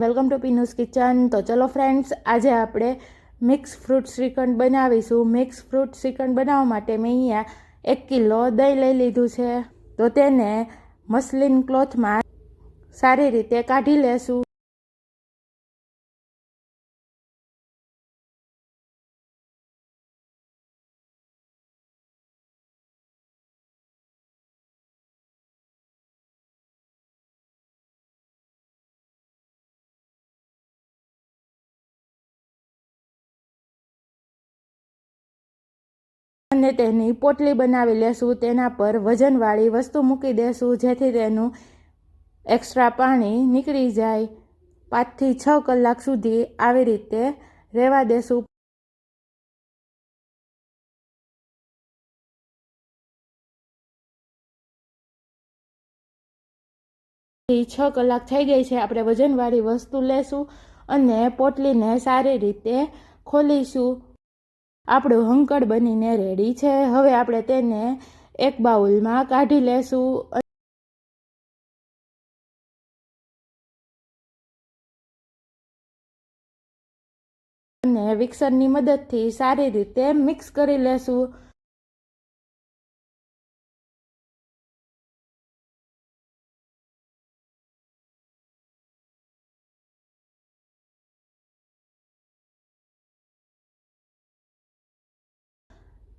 Welcome to પીનુસ kitchen. તો ચલો friends આજે આપણે મિક્સ ફ્રૂટ શ્રીખંડ બનાવીશું. મિક્સ ફ્રૂટ શ્રીખંડ બનાવવા માટે મેં અહીંયા એક કિલો દહીં લઈ લીધું છે. તો તેને મસલિન ક્લોથમાં સારી રીતે કાઢી લેશું. અને તેની પોટલી બનાવી લેશું, તેના પર વજનવાળી વસ્તુ મૂકી દેશું, જેથી તેનું એક્સ્ટ્રા પાણી નીકળી જાય. પાંચથી છ કલાક સુધી આવી રીતે રહેવા દેશું. છ કલાક થઈ ગઈ છે, આપણે વજનવાળી વસ્તુ લેશું અને પોટલીને સારી રીતે ખોલીશું. આપણું હંકડ બનીને રેડી છે. હવે આપણે તેને એક બાઉલમાં કાઢી લેશું. અને વિક્સરની મદદથી સારી રીતે મિક્સ કરી લેશું.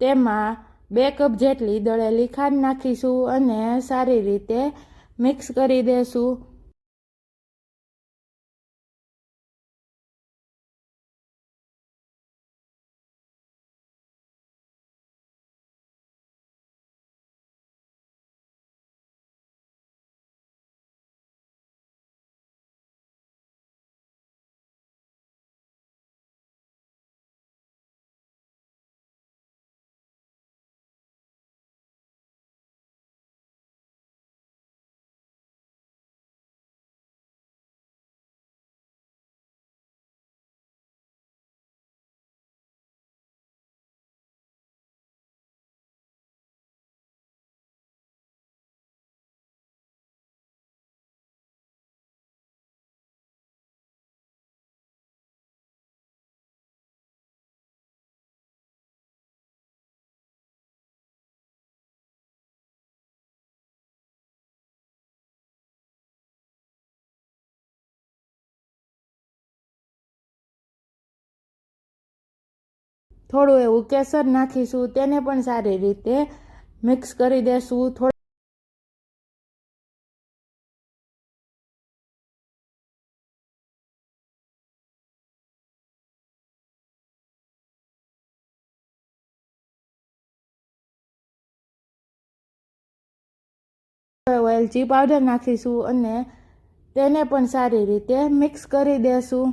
તેમાં બે કપ જેટલી દળેલી ખાંડ નાખીશું અને સારી રીતે મિક્સ કરી દેશું. થોડું એવું કેસર નાખીશું, તેને પણ સારી રીતે મિક્સ કરી દેશું. થોડું એલચી પાવડર નાખીશું અને તેને પણ સારી રીતે મિક્સ કરી દેશું.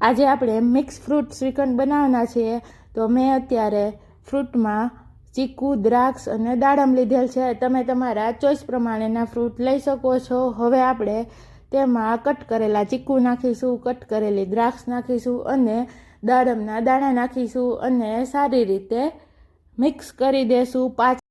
આજે આપણે મિક્સ ફ્રૂટ શ્રીખંડ બનાવવાના છીએ. તો મેં અત્યારે ફ્રૂટમાં ચીકુ, દ્રાક્ષ અને દાડમ લીધેલ છે. તમે તમારા ચોઈસ પ્રમાણેના ફ્રૂટ લઈ શકો છો. હવે આપણે તેમાં કટ કરેલા ચીકુ નાખીશું કટ કરેલી દ્રાક્ષ નાખીશું અને દાડમના દાણા નાખીશું અને સારી રીતે મિક્સ કરી દેશું. પાંચ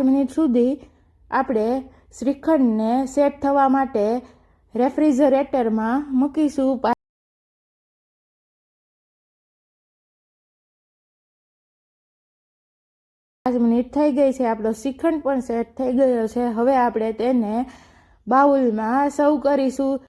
મિનિટ સુધી આપણે શ્રીખંડને સેટ થવા માટે રેફ્રિજરેટરમાં મૂકીશું. પાંચ મિનિટ થઈ ગઈ છે, આપણો શ્રીખંડ પણ સેટ થઈ ગયો છે. હવે આપણે તેને બાઉલમાં સર્વ કરીશું.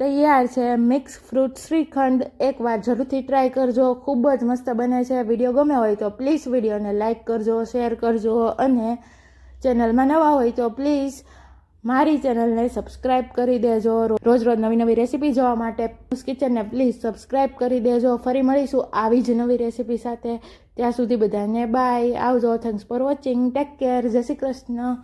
તૈયાર છે. મિક્સ ફ્રૂટ શ્રીખંડ એકવાર જરૂરથી ટ્રાય કરજો. ખૂબ જ મસ્ત બને છે. વીડિયો ગમે હોય તો પ્લીઝ વિડીયોને લાઇક કરજો શેર કરજો અને ચેનલમાં નવા હોય તો પ્લીઝ મારી ચેનલને સબસ્ક્રાઇબ કરી દેજો. રોજ રોજ નવી નવી રેસીપી જોવા માટે કિચનને પ્લીઝ સબસ્ક્રાઇબ કરી દેજો. ફરી મળીશું આવી જ નવી રેસીપી સાથે. ત્યાં સુધી બધાને બાય આવજો. Thanks for watching take care જય શ્રી કૃષ્ણ.